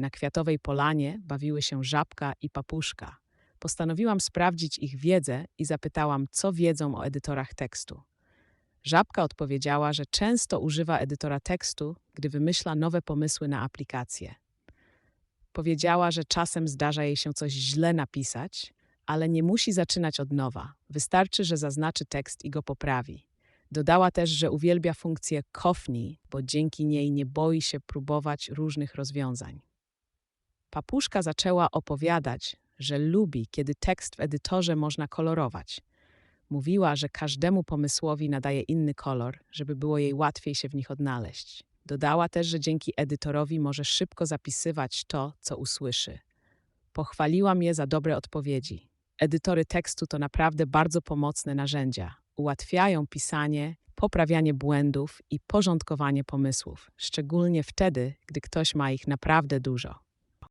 Na kwiatowej polanie bawiły się żabka i papuszka. Postanowiłam sprawdzić ich wiedzę i zapytałam, co wiedzą o edytorach tekstu. Żabka odpowiedziała, że często używa edytora tekstu, gdy wymyśla nowe pomysły na aplikacje. Powiedziała, że czasem zdarza jej się coś źle napisać, ale nie musi zaczynać od nowa. Wystarczy, że zaznaczy tekst i go poprawi. Dodała też, że uwielbia funkcję cofnij, bo dzięki niej nie boi się próbować różnych rozwiązań. Papuszka zaczęła opowiadać, że lubi, kiedy tekst w edytorze można kolorować. Mówiła, że każdemu pomysłowi nadaje inny kolor, żeby było jej łatwiej się w nich odnaleźć. Dodała też, że dzięki edytorowi może szybko zapisywać to, co usłyszy. Pochwaliłam je za dobre odpowiedzi. Edytory tekstu to naprawdę bardzo pomocne narzędzia. Ułatwiają pisanie, poprawianie błędów i porządkowanie pomysłów, szczególnie wtedy, gdy ktoś ma ich naprawdę dużo.